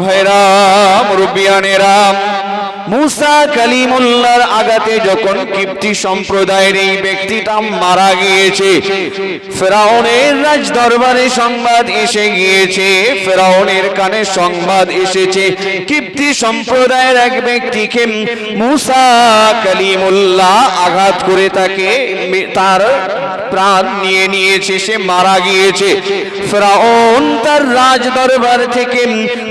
ভাইরা মুরব্বিয়ানেরা মুসা কালিমুল্লাহর আগাতে যখন কিপ্তি সম্প্রদায়ের এই ব্যক্তিটা মারা গিয়েছে, ফেরাউনের রাজ দরবারে সংবাদ এসে গিয়েছে, ফেরাউনের কানে সংবাদ এসেছে, কিপ্তি সম্প্রদায়ের এক ব্যক্তিকে মুসা কালিমুল্লাহ আঘাত করে তাকে তার প্রাণ নিয়ে নিয়েছে, সে মারা গিয়েছে। ফেরাউন তার রাজ দরবার থেকে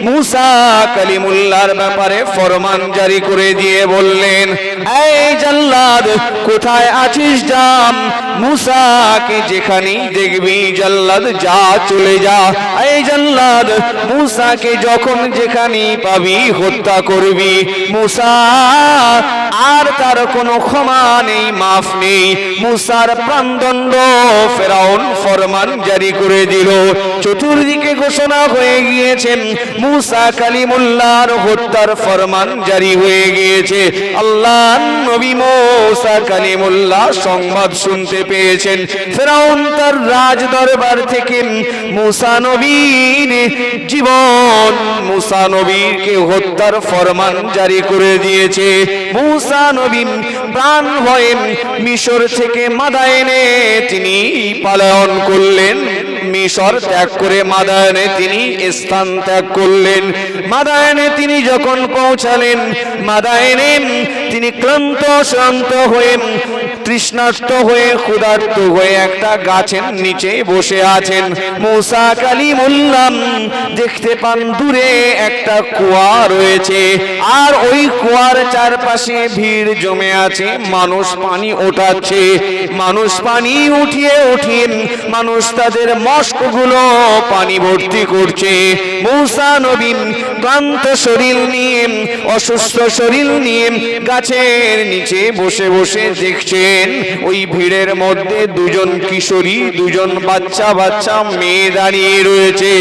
মুসা কালিমুল্লার ব্যাপারে ফরমান জারি করে দিয়ে বললেন, এই জাল্লাদ, কোথায় আছিস জাম মুসাকে যেখানেই দেখবি, জাল্লাদ, যা চলে যা। এই জাল্লাদ, মুসাকে যখন যেখানেই পাবি, হত্যা করবি। মুসা আর তার কোনো ক্ষমা নেই, মাফ নেই। মুসার প্রাণদণ্ড ফেরাউন ফরমান জারি করে দিল। চতুর্দিকে ঘোষণা হয়ে গিয়েছেন মুসা কালিমুল্লাহর হত্যার ফরমান জারি হয়ে গিয়েছে। আল্লাহ নবী মুসা কালিমুল্লাহ সংবাদ শুনতে পেয়েছেন। ফেরাউন তার রাজ দরবার থেকে মুসা নবীর জীবন নবীকে হত্যার ফরমান জারি করে দিয়েছে। মুসা নবী প্রাণ ভয়ে মিশর থেকে মাদায়নে তিনি পালায়ন করলেন। মিশর ত্যাগ করে মাদায়নে তিনি স্থান ত্যাগ করলেন। মাদায়নে তিনি যখন পৌঁছালেন মাদায়নে তিনি ক্লান্ত, শান্ত হয়ে তৃষ্ণার্ত হয়ে, ক্ষুধার্ত হয়ে একটা গাছের নিচে বসে আছেন। মৌসা কালিমুল্লাম, দেখতে পান দূরে একটা কুয়া রয়েছে। আর ওই কুয়ার চারপাশে ভিড় জমে আছে, মানুষ পানি ওঠাচ্ছে। মানুষ পানি উঠিয়ে উঠিয়ে, মানুষ তাদের মস্কগুলো পানি ভর্তি করছে। মৌসা নবীন ক্লান্ত শরীর নিয়ে, অসুস্থ শরীর নিয়ে গাছের নিচে বসে বসে দেখছেন ওই ভিড়ের মধ্যে দুজন কিশোরী, দুজন বাচ্চা বাচ্চা মেয়ে দাঁড়িয়ে রয়েছে।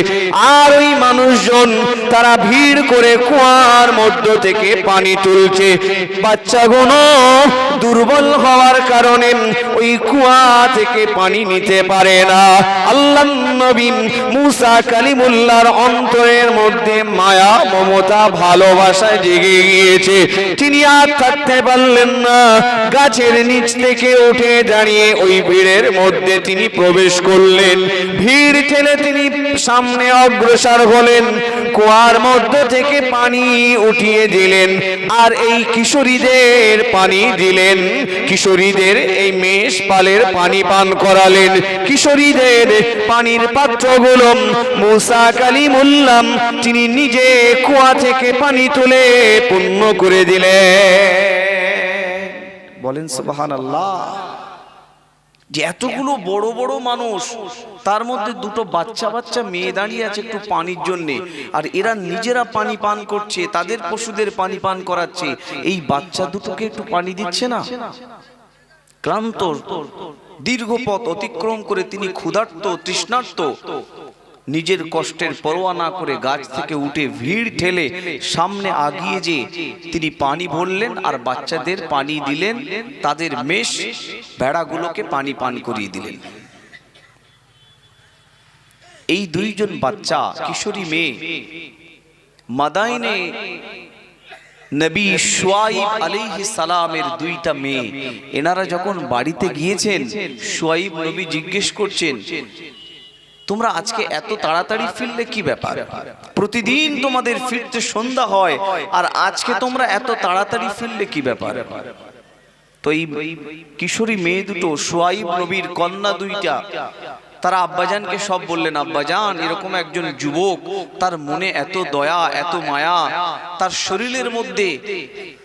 আর ওই মানুষজন, তারা ভিড় করে কুয়ার মধ্য থেকে পানি তুলছে। বাচ্চাগুলো দুর্বল হওয়ার কারণে ওই কুয়া থেকে পানি নিতে পারে না। আল্লাহ নবী মুসা কালিমুল্লাহর অন্তরের মধ্যে মায়া, মমতা, ভালোবাসা জেগে গিয়েছে। তিনি আর থাকতে পারলেন না। গাছের নিচ থেকে উঠে দাঁড়িয়ে ওই ভিড়ের মধ্যে তিনি প্রবেশ করলেন। ভিড় ঠেলে তিনি সামনে অগ্রসর হলেন, কুয়ার মধ্য থেকে পানি উঠিয়ে দিলেন আর এই কিশোরীদের পানি দিলেন। কিশোরীদের এই মেষ পালের পানি পান করালেন। কিশোরীদের পানির পাত্রগুলো মুসা কালিমুল্লাম তিনি নিজে কুয়া থেকে পানি তুলে পূর্ণ করে দিলেন। বলেন সুবাহান আল্লাহ যে এতগুলো বড় বড় মানুষ, তার মধ্যে দুটো বাচ্চা বাচ্চা মেয়ে দাঁড়িয়ে আছে একটু পানির জন্য। আর এরা নিজেরা পানি পান করছে, তাদের পশুদের পানি পান করাচ্ছে। এই বাচ্চা দুটোকে একটু পানি দিচ্ছে না? ক্লান্ত, দীর্ঘ পথ অতিক্রম করে তিনি ক্ষুধার্ত, তৃষ্ণার্ত। নিজের কষ্টের পরোয়া না করে গাছ থেকে উঠে ভিড় ঠেলে সামনে আগিয়ে যে তিনি পানি ভরলেন আর বাচ্চাদের পানি দিলেন, তাদের মেষ ভেড়াগুলোকে পানি পান করিয়ে দিলেন। এই দুইজন বাচ্চা কিশোরী মেয়ে মাদাইনে নবী সোয়াইব আলাইহি সালামের দুইটা মেয়ে। এনারা যখন বাড়িতে গিয়েছেন সোয়াইব নবী জিজ্ঞেস করছেন তোমরা আজকে এত তাড়াতাড়ি ফিরলে কি ব্যাপার? প্রতিদিন তোমাদের ফিরতে সন্ধ্যা হয়, আর আজকে তোমরা এত তাড়াতাড়ি ফিরলে কি ব্যাপার? তো এই কিশোরী মেয়ে দুটো, সোয়াইব নবীর কন্যা দুইটা তারা আব্বাজানকে সব বললেন, আব্বাজান, এরকম একজন যুবক, তার মনে এত দয়া, এত মায়া, তার শরীরের মধ্যে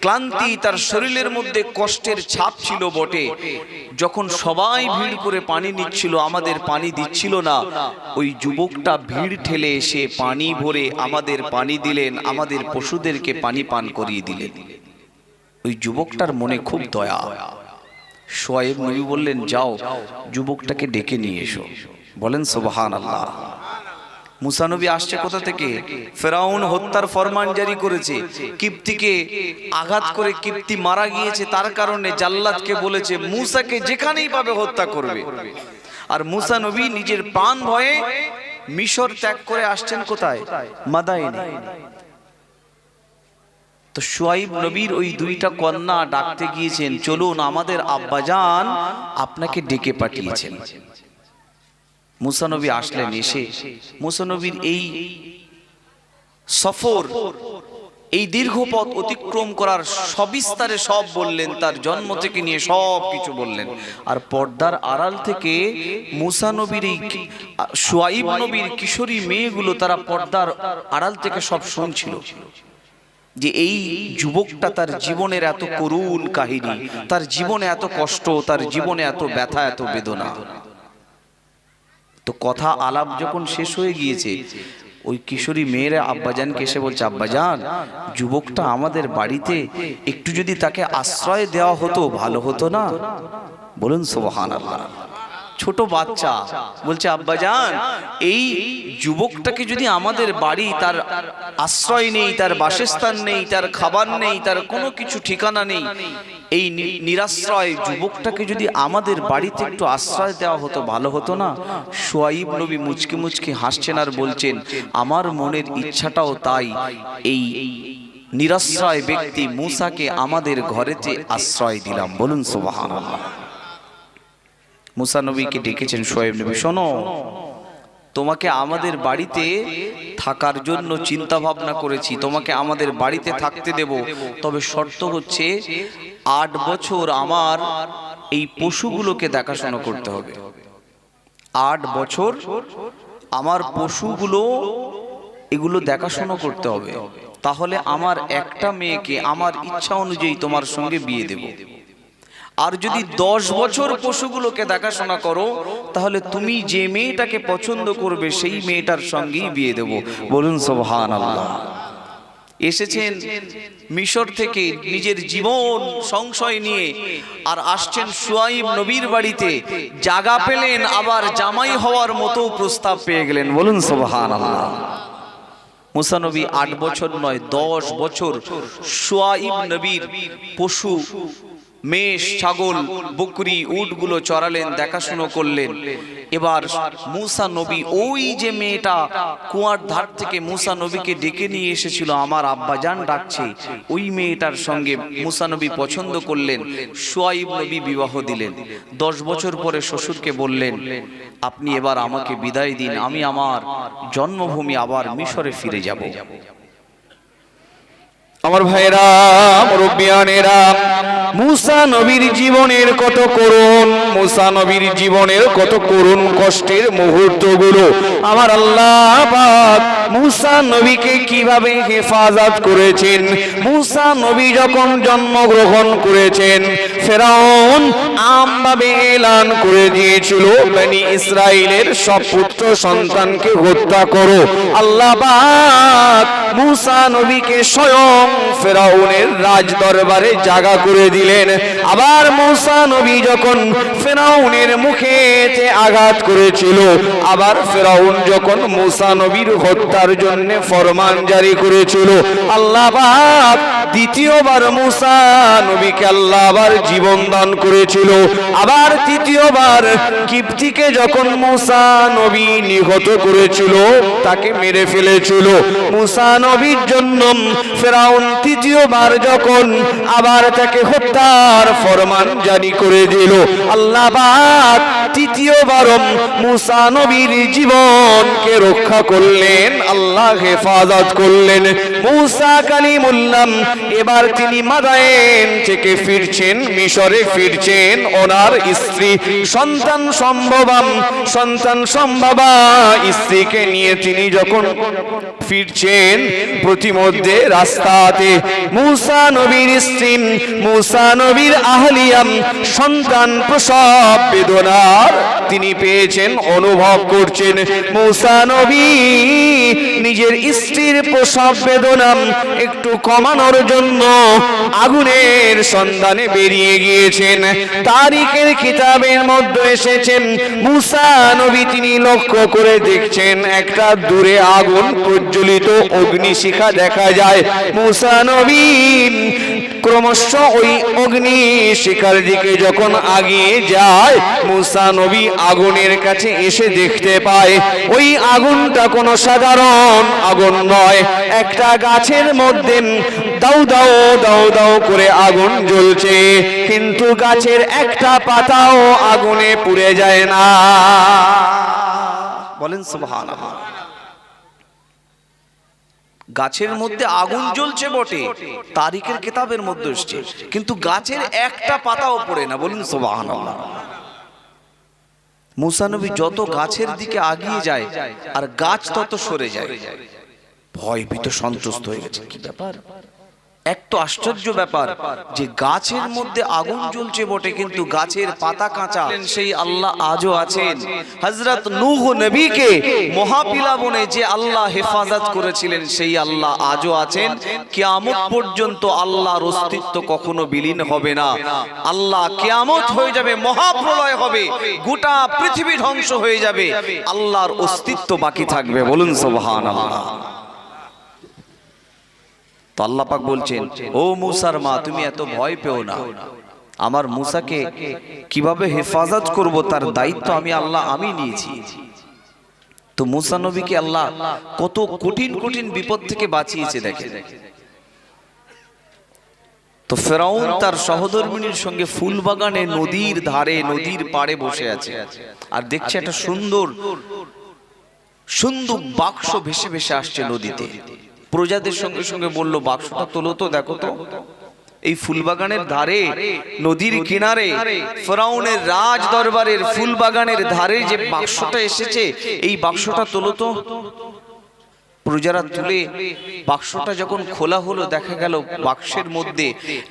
ক্লান্তি, তার শরীরের মধ্যে কষ্টের ছাপ ছিল বটে। যখন সবাই ভিড় করে পানি নিচ্ছিল, আমাদের পানি দিচ্ছিল না। ওই যুবকটা ভিড় ঠেলে এসে পানি ভরে আমাদের পানি দিলেন, আমাদের পশুদেরকে পানি পান করিয়ে দিলেন। ওই যুবকটার মনে খুব দয়া। সোয়েব নবী বললেন, যাও, যুবকটাকে ডেকে নিয়ে এসো। বলেন সোবাহান আল্লাহ মুসানবী আসছে কোথা থেকে? ফেরাউন হত্যার ফরমান জারি করেছে। কিপ্তিকে আঘাত করে কিপ্তি মারা গিয়েছে, তার কারণে জাল্লাদকে বলেছে, মুসাকে যেখানেই পাবে হত্যা করবে। আর মুসা নবী নিজের প্রাণ ভয়ে মিশর ত্যাগ করে আসছেন কোথায়? মাদাইনে। তো সোয়াইব নবীর ওই দুইটা কন্যা ডাকতে গিয়েছেন, চলুন, আমাদের আব্বাজান আপনাকে ডেকে পাঠিয়েছেন। মুসানবী আসলেন এসে মুসানবীর এই সফর, এই দীর্ঘ পথ অতিক্রম করার সবিস্তারে সব বললেন, তার জন্ম থেকে নিয়ে সব কিছু বললেন। আর পর্দার আড়াল থেকে মুসা নবীর এই সোয়াইব নবীর কিশোরী মেয়েগুলো তারা পর্দার আড়াল থেকে সব শুনছিল। যে এই যুবকটা তার জীবনের এত করুণ কাহিনী, তার জীবনে এত কষ্ট, তার জীবনে এত ব্যথা, এত বেদনা। তো কথা আলাপ যখন শেষ হয়ে গিয়েছে, ওই কিশোরী মেয়েরা আব্বাজানকে এসে বলছে, আব্বাজান, যুবকটা আমাদের বাড়িতে একটু যদি তাকে আশ্রয় দেওয়া হতো, ভালো হতো না? বলুন সোহান আল্লাহ ছোট বাচ্চা। বলছে, আব্বাজান, এই যুবকটাকে যদি আমাদের বাড়ি তার আশ্রয় নেই, তার বাসস্থান নেই, তার খাবার নেই, তার কোনো কিছু ঠিকানা নেই, এই নিরাশ্রয় যুবকটাকে যদি আমাদের বাড়িতে একটু আশ্রয় দেওয়া হতো, ভালো হতো না? সোয়াইব নবী মুচকি মুচকি হাসছেন আর বলছেন, আমার মনের ইচ্ছাটাও তাই, এই নিরাশ্রয় ব্যক্তি মুসাকে আমাদের ঘরেতে আশ্রয় দিলাম। বলুন, সুবহানাল্লাহ। মুসা নবীকে ডেকেছেন সোয়েব নবী। শোনো, তোমাকে আমাদের বাড়িতে থাকার জন্য চিন্তা ভাবনা করেছি। তোমাকে আমাদের বাড়িতে থাকতে দেব। তবে শর্ত হচ্ছে, আট বছর আমার এই পশুগুলোকে দেখাশোনা করতে হবে। আট বছর আমার পশুগুলো, এগুলো দেখাশোনা করতে হবে। তাহলে আমার একটা মেয়েকে আমার ইচ্ছা অনুযায়ী তোমার সঙ্গে বিয়ে দেব। আর যদি দশ বছর পশুগুলোকে দেখাশোনা করো তাহলে তুমি যে মেয়েটাকে পছন্দ করবে সেই মেয়েটার সঙ্গেই বিয়ে দেব। বলুন সোহান আল্লাহ এসেছেন মিশর থেকে নিজের জীবন সংশয় নিয়ে আর আসছেন সুয়াইব নবীর বাড়িতে। জাগা পেলেন আবার জামাই হওয়ার মতো প্রস্তাব পেয়ে গেলেন। বলুন সোহান আল্লাহ মুসানবী আট বছর নয় দশ বছর সোয়াইব নবীর পশু মেষ, ছাগল, বকরি, উটগুলো চড়ালেন, দেখাশুনো করলেন। এবার মুসা নবী, ওই যে মেয়েটা কুয়ার ধার থেকে মুসা নবীকে ডেকে নিয়ে এসেছিল, আমার আব্বাজান ডাকছে। ওই মেয়েটার সঙ্গে মুসা নবী পছন্দ করলেন, সোয়াইব নবী বিবাহ দিলেন। দশ বছর পরে শ্বশুরকে বললেন, আপনি এবার আমাকে বিদায় দিন, আমি আমার জন্মভূমি আবার মিশরে ফিরে যাব। আমার ভাইরা মুরব্বিয়ানেরা মুসা নবীর জীবনের কত করুণ। মুসা জীবনের কত করুণ কষ্টের মুহূর্তগুলো। আমার আল্লাহ পাক মুসা নবীকে কীভাবে হেফাজত করেছেন? মুসা নবী যখন জন্মগ্রহণ করেছেন, ফেরাউন আমভাবে এলান করে দিয়েছিল, বনি ইসরায়েলের সব পুত্র সন্তানকে হত্যা করো। আল্লাহ পাক মুসা নবীকে স্বয়ং ফেরাউনের রাজ দরবারে জাগা করে দিলেন। আবার মুসা নবী যখন ফেরাউনের মুখে যে আঘাত করেছিল, আবার ফেরাউন যখন মুসা নবীর হত্যার জন্য ফরমান জারি করেছিল, আল্লাহ দ্বিতীয়বার মুসা নবীকে আল্লাহ আবার জীবন দান করেছিল। আবার তৃতীয়বার কিপ্তিকে যখন মুসা নবী নিহত করেছিল, তাকে মেরে ফেলেছিল। মুসা নবীর জন্য ফেরাউন তৃতীয়বার যখন আবার তাকে হত্যার ফরমান জারি করে দিল, আল্লাহ পাক তৃতীয়বার মুসা নবীর জীবনকে রক্ষা করলেন, আল্লাহ হেফাজত করলেন। মুসা কালিমুল্লাম, এবার তিনি মাদায়েন থেকে ফিরছেন, মিশরে ফিরছেন, ওনার স্ত্রী সন্তান সম্ভবাম, সন্তান সম্ভবা স্ত্রীকে নিয়ে তিনি যখন ফিরছেন, প্রতিমধ্যে রাস্তাতে মুসা নবীর স্ত্রী, মুসা নবীর আহলিয়াম সন্তান প্রসব বেদনার তিনি পেয়েছেন, অনুভব করছেন। মুসা নবী নিজের স্ত্রীর প্রসব বেদনা একটু কমানোর জন্য আগুনের সন্ধানে বেরিয়ে গিয়েছেন। তারিখের কিতাবের মধ্যে এসেছেন, মুসা নবী তিনি লক্ষ্য করে দেখছেন, একটা দূরে আগুন প্রজ্বলিত অগ্নিশিখা দেখা যায়। মুসা নবী ক্রমশ ওই অগ্নি শিখার দিকে যখন আগিয়ে যায়, মুসা নবী আগুনের কাছে এসে দেখতে পায়, ওই আগুনটা কোনো সাধারণ আগুন নয়, একটা গাছের মধ্যে দাউ দাউ দাউ দাউ করে আগুন জ্বলছে, কিন্তু গাছের একটা পাতাও আগুনে পুড়ে যায় না। বলেন সুবহানাল্লাহ। গাছের মধ্যে আগুন জ্বলছে বটে। তারিখের কেতাবের মধ্যে এসছে। কিন্তু গাছের একটা পাতাও পড়ে না বলুন সোবাহান মুসানবী যত গাছের দিকে আগিয়ে যায় আর গাছ তত সরে যায়। ভয় ভীত সন্তুষ্ট হয়ে গেছে। কি ব্যাপার? এক তো আশ্চর্য ব্যাপার যে গাছের মধ্যে আগুন জ্বলছে বটে, কিন্তু গাছের পাতা কাঁচা। সেই আল্লাহ আজও আছেন। হযরত নূহ নবীকে মহাপিলাবনে যে আল্লাহ হেফাজত করেছিলেন, সেই আল্লাহ আজও আছেন। কিয়ামত পর্যন্ত আল্লাহর অস্তিত্ব কখনো বিলীন হবে না। আল্লাহ কিয়ামত হয়ে যাবে, মহাপ্রলয় হবে। গোটা পৃথিবী ধ্বংস হয়ে যাবে। আল্লাহর অস্তিত্ব বাকি থাকবে। বলুন সুবহানাল্লাহ। আল্লাহ পাক বলছেন, ও মুসার মা, তুমি এত ভয় পেও না। আমার মুসাকে কীভাবে হেফাজত করব তার দায়িত্ব আমি আল্লাহ, আমি নিয়েছি। তো মুসা নবীকে আল্লাহ কত কঠিন কঠিন বিপদ থেকে বাঁচিয়েছে দেখে তো ফেরাউন তার সহধর্মিনীর সঙ্গে ফুল বাগানে নদীর ধারে, নদীর পাড়ে বসে আছে। আর দেখছে একটা সুন্দর সুন্দর বাক্স ভেসে ভেসে আসছে নদীতে। প্রজাদের সঙ্গে সঙ্গে বলল, বাক্সটা তোলো তো, দেখো তো। এই ফুলবাগানের ধারে, নদীর কিনারে, ফেরাউনের রাজ দরবারের ফুলবাগানের ধারে যে বাক্সটা এসেছে, এই বাক্সটা তোলো তো। প্রজারা তুলে বাক্সটা যখন খোলা হলো, দেখা গেল বাক্সের মধ্যে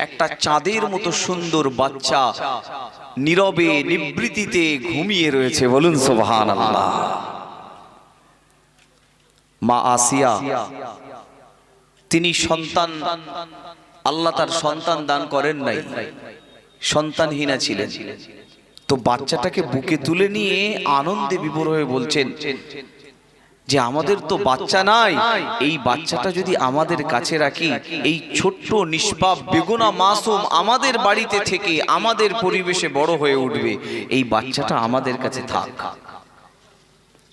একটা চাঁদের মতো সুন্দর বাচ্চা নীরবে নিবৃত্তিতে ঘুমিয়ে রয়েছে। বলুন সোভান আল্লাহ মা আসিয়া তিনি সন্তান, আল্লাহ তার সন্তান দান করেন নাই। সন্তানহীনা ছিলেন। তো বাচ্চাটাকে বুকে তুলে নিয়ে আনন্দে বিভোর হয়ে বলছেন, যে আমাদের তো বাচ্চা নাই, এই বাচ্চাটা যদি আমাদের কাছে রাখি, এই ছোট্ট নিষ্পাপ, বেগুনা মাসুম আমাদের বাড়িতে থেকে আমাদের পরিবেশে বড় হয়ে উঠবে। এই বাচ্চাটা আমাদের কাছে থাক।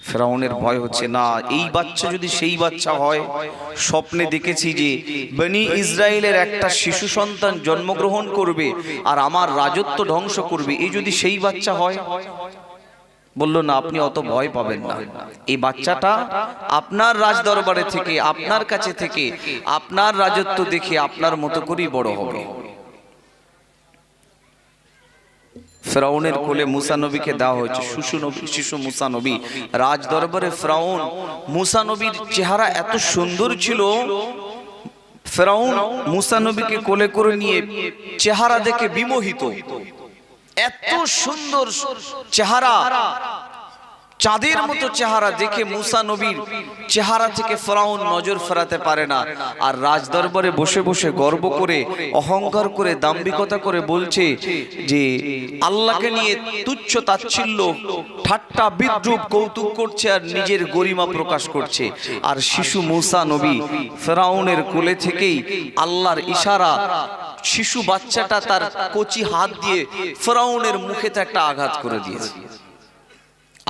ফেরাউনের ভয় হচ্ছে না এই বাচ্চা যদি সেই বাচ্চা হয় স্বপ্নে দেখেছি যে বনি ইসরায়েলের একটা শিশু সন্তান জন্মগ্রহণ করবে আর আমার রাজত্ব ধ্বংস করবে। এই যদি সেই বাচ্চা হয় বলল না আপনি অত ভয় পাবেন না। এই বাচ্চাটা আপনার রাজ দরবারে থেকে আপনার কাছে থেকে আপনার রাজত্ব দেখে আপনার মতো করেই বড় হবে। ফেরাউনের কোলে মুসা নবীকে দেওয়া হয়েছে। শিশু নবী শিশু মুসা নবী। রাজ দরবারে ফ্রাউন মুসা নবীর চেহারা এত সুন্দর ছিল। ফ্রাউন মুসা নবীকে কোলে করে নিয়ে চেহারা দেখে বিমোহিত। এত সুন্দর চেহারা। চাঁদের মতো চেহারা দেখে মুসা নবীর চেহারা থেকে ফেরাউন নজর ফেরাতে পারে না। আর রাজ দরবারে বসে বসে গর্ব করে অহংকার করে দাম্ভিকতা করে বলছে যে আল্লাহকে নিয়ে তুচ্ছ তাচ্ছিল্য ঠাট্টা বিদ্রুপ কৌতুক করছে আর নিজের গরিমা প্রকাশ করছে। আর শিশু মুসা নবী ফেরাউনের কোলে থেকেই আল্লাহর ইশারা শিশু বাচ্চাটা তার কচি হাত দিয়ে ফেরাউনের মুখেতে একটা আঘাত করে দিয়েছে।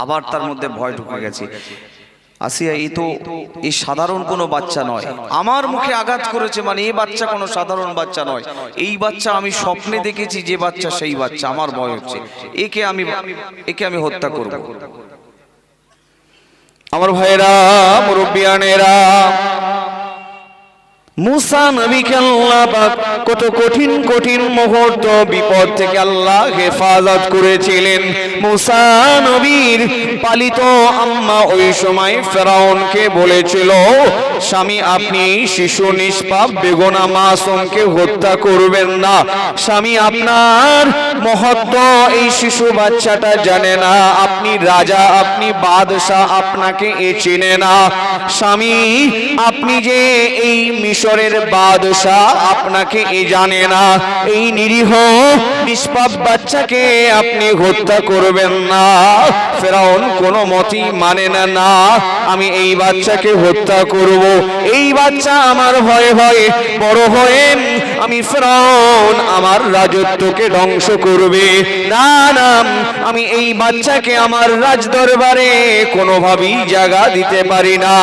আবার তার মধ্যে ভয় ঢুকে গেছে। আসিয়া এই তো এই সাধারণ কোনো বাচ্চা নয়। আমার মুখে আঘাত করেছে মানে এই বাচ্চা কোনো সাধারণ বাচ্চা নয়। এই বাচ্চা আমি স্বপ্নে দেখেছি যে বাচ্চা সেই বাচ্চা আমার ভয় হচ্ছে। একে আমি একে আমি হত্যা করব। আমার ভাইরা মুরব্বিয়ানেরা মুসা নবীকে আল্লাহ পাক কত কঠিন কঠিন মুহূর্ত, বিপদ থেকে আল্লাহ হেফাজত করেছিলেন। মুসা নবীর পালিত আম্মা ওই সময় ফেরাউনকে বলেছিল, স্বামী, আপনি শিশু নিষ্পাপ, বেগুনা মাসুমকে হত্যা করবেন না। স্বামী, আপনার মহত্ব এই শিশু বাচ্চাটা জানে না। আপনি রাজা, আপনি বাদশাহ, আপনাকে এ চিনে না। স্বামী, আপনি যে এই মিশর মিশরের বাদশাহ আপনাকে এ জানে না। এই নিরীহ, নিষ্পাপ বাচ্চাকে আপনি হত্যা করবেন না। ফেরাউন কোনো মতেই মানে না না, আমি এই বাচ্চাকে হত্যা করব। এই বাচ্চা আমার ভয়ে ভয়ে বড় হয়ে আমি ফেরাউন আমার রাজত্বকে ধ্বংস করবে। না না, আমি এই বাচ্চাকে আমার রাজ দরবারে কোনোভাবেই জায়গা দিতে পারি না।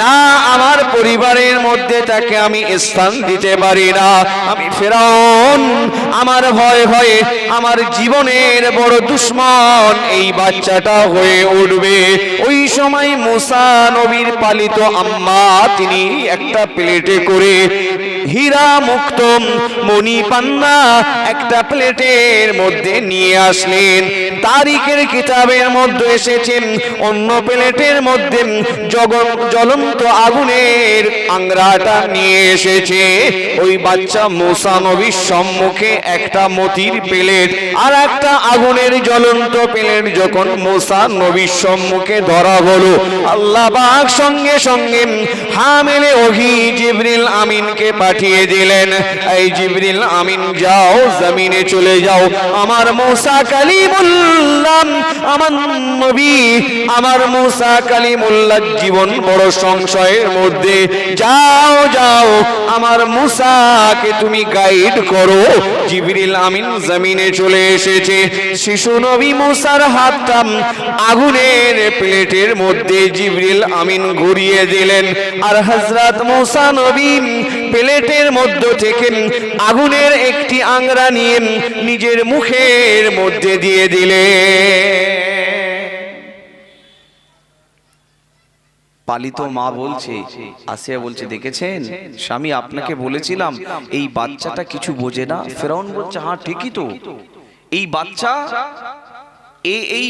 না, আমার পরিবারের মধ্যে তাকে আমি স্থান দিতে পারি না। আমি ফেরাউন, আমার ভয় ভয়ে আমার জীবনের বড় দুশ্মন এই বাচ্চাটা হয়ে উঠবে। ওই সময় মুসা নবীর পালিত আম্মা, তিনি একটা প্লেটে করে হীরা মুক্ত মণি পান্না একটা প্লেটের মধ্যে নিয়ে আসলেন। তারিখের কিতাবের মধ্যে এসেছেন। অন্য প্লেটের মধ্যে জগন জ্বলন্ত আগুনের আংরাটা নিয়ে এসেছে। ওই বাচ্চা মুসা নবীর সম্মুখে একটা মতির প্লেট আর একটা আগুনের জ্বলন্ত প্লেট যখন মুসা নবীর সম্মুখে ধরা হলো। আল্লাহ সঙ্গে সঙ্গে হামেলে ওহি জিবরিল আমিনকে পাঠিয়ে দিলেন, এই জিবরিল আমিন যাও, জমিনে চলে যাও। আমার মুসা কালিমুল্লাহ, আমার নবী, আমার মুসা কালিমুল্লাহ জীবন বড় সংশয়ের মধ্যে। যাও যাও, আমার মুসাকে তুমি গাইড করো। জিবরিল আমিন জমিনে চলে এসেছে। শিশু নবী মুসার হাতটা আগুনের প্লেটের মধ্যে জিবরিল আমিন ঘুরিয়ে দিলেন। আর হযরত মুসা নবী প্লেটের মধ্য থেকে আগুনের একটি আংরা নিয়ে নিজের মুখের মধ্যে দিয়ে দিলে। পালিত মা বলছে, আসিয়া বলছে, দেখেছেন? স্বামী, আপনাকে বলেছিলাম, এই বাচ্চাটা কিছু বোঝে না। ফেরাউন বলছে হ্যাঁ ঠিকই তো। এই বাচ্চা এই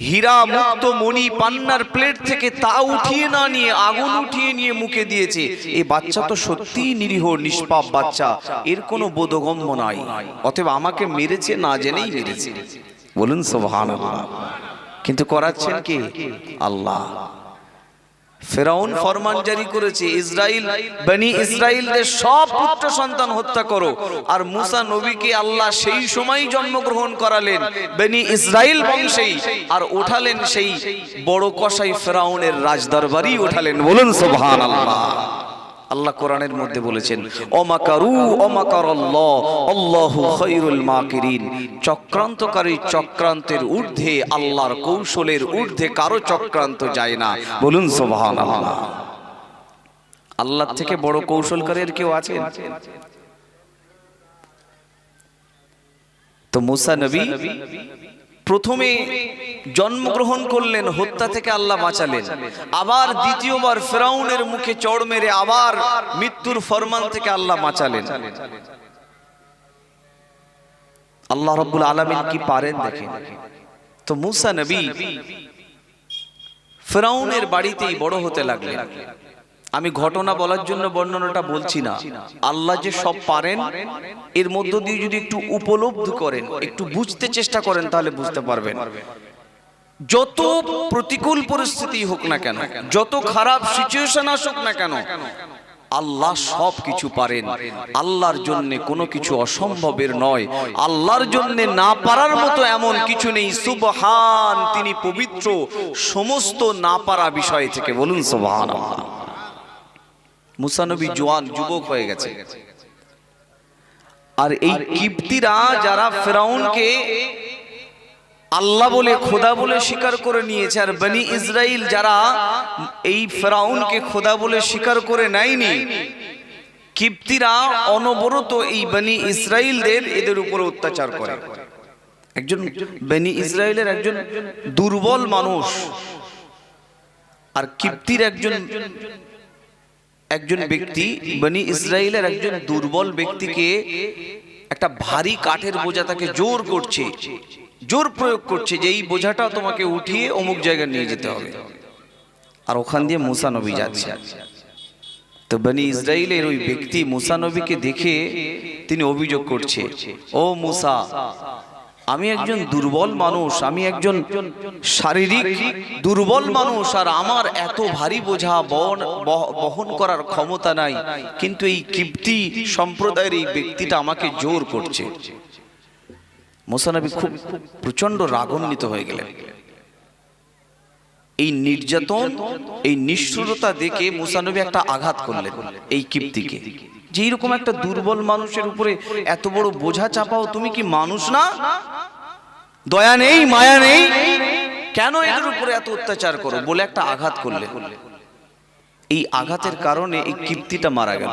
হীরা মুক্ত মণি পান্নার প্লেট থেকে তা উঠিয়ে না নিয়ে, আগুন উঠিয়ে নিয়ে মুখে দিয়েছে। এই বাচ্চা তো সত্যিই নিরীহ, নিষ্পাপ বাচ্চা। এর কোনো বোধগম্য নাই। অতএব আমাকে মেরেছে না জেনেই মেরেছে। বলুন, সুবহানাল্লাহ। কিন্তু করাচ্ছেন কি? আল্লাহ। ফেরাউন ফরমান জারি করেছে ইসরাইল বনি ইসরাইলদের সব পুত্র সন্তান হত্যা করো। আর মুসা নবীকে আল্লাহ সেই সময় জন্মগ্রহণ করালেন। বনি ইসরাইল বংশেই। আর ওঠালেন সেই বড় কসাই ফেরাউনের রাজদরবারই ওঠালেন বলুন সুবহানাল্লাহ। আল্লাহ কোরআনের মধ্যে বলেছেন, অমাকারু অমাকার আল্লাহ খৈরুল মাকিরিন। চক্রান্তকারী চক্রান্তের ঊর্ধ্বে আল্লাহর কৌশলের ঊর্ধ্বে কারও চক্রান্ত যায় না। বলুন, সুবহানাল্লাহ। আল্লাহ থেকে বড় কৌশলকারী আর কেউ আছেন? তো মুসা নবী প্রথমে জন্মগ্রহণ করলেন, হত্যা থেকে আল্লাহ বাঁচালেন। আবার দ্বিতীয়বার ফেরাউনের মুখে চড় মেরে আবার মৃত্যুর ফরমান থেকে আল্লাহ বাঁচালেন। আল্লাহ রব্বুল আলমিন কি পারেন দেখেন? তো মুসা নবী ফেরাউনের বাড়িতেই বড় হতে লাগলেন। আমি ঘটনা বলার জন্য বর্ণনাটা বলছি না। আল্লাহ যে সব পারেন এর মধ্য দিয়ে যদি একটু উপলব্ধি করেন একটু বুঝতে চেষ্টা করেন তাহলে বুঝতে পারবেন। যত প্রতিকূল পরিস্থিতি হোক না কেন যত খারাপ সিচুয়েশন আসুক না কেন আল্লাহ সব কিছু পারেন। আল্লাহর জন্য কোনো কিছু অসম্ভবের নয়। আল্লাহর জন্য না পারার মতো এমন কিছু নেই। সুবহান তিনি পবিত্র সমস্ত না পারা বিষয় থেকে বলুন। সুবহান। মুসানবী জোয়ান যুবক হয়ে গেছে। আর এই কিপ্তিরা যারা ফেরাউনকে আল্লাহ বলে খোদা বলে স্বীকার করে নিয়েছে। আর বনি ইসরাইল যারা এই ফেরাউনকে খোদা বলে স্বীকার করে নেয়নি কিপ্তিরা অনবরত এই বনি ইসরাইলদের এদের উপরে অত্যাচার করে। একজন বনি ইসরায়েলের একজন দুর্বল মানুষ আর কিপ্তির একজন একজন ব্যক্তি বনি ইসরায়েলের একজন দুর্বল ব্যক্তিকে একটা ভারী কাঠের বোঝা তাকে জোর করছে জোর প্রয়োগ করছে যে এই বোঝাটা তোমাকে উঠিয়ে অমুক জায়গায় নিয়ে যেতে হবে। আর ওখান দিয়ে মুসা নবী যাচ্ছে। তো বনি ইসরায়েলের ওই ব্যক্তি মুসা নবীকে দেখে তিনি অভিযোগ করছে ও মুসা আমি একজন দুর্বল মানুষ আমি একজন শারীরিক দুর্বল মানুষ আর আমার এত ভারী বোঝা বহন বহন করার ক্ষমতা নাই। কিন্তু এই কিপ্তি সম্প্রদায়ের এই ব্যক্তিটা আমাকে জোর করছে। মোসানবী খুব প্রচণ্ড রাগান্বিত হয়ে গেলেন। এই নির্যাতন এই নিষ্ঠুরতা দেখে মুসানবী একটা আঘাত করলেন এই কিপ্তিকে। যে এইরকম একটা দুর্বল মানুষের উপরে এত বড় বোঝা চাপাও, তুমি কি মানুষ না? দয়া নেই, মায়া নেই? কেন এদের উপরে এত অত্যাচার করো? বলে একটা আঘাত করলে। এই আঘাতের কারণে এই কীর্তিটা মারা গেল।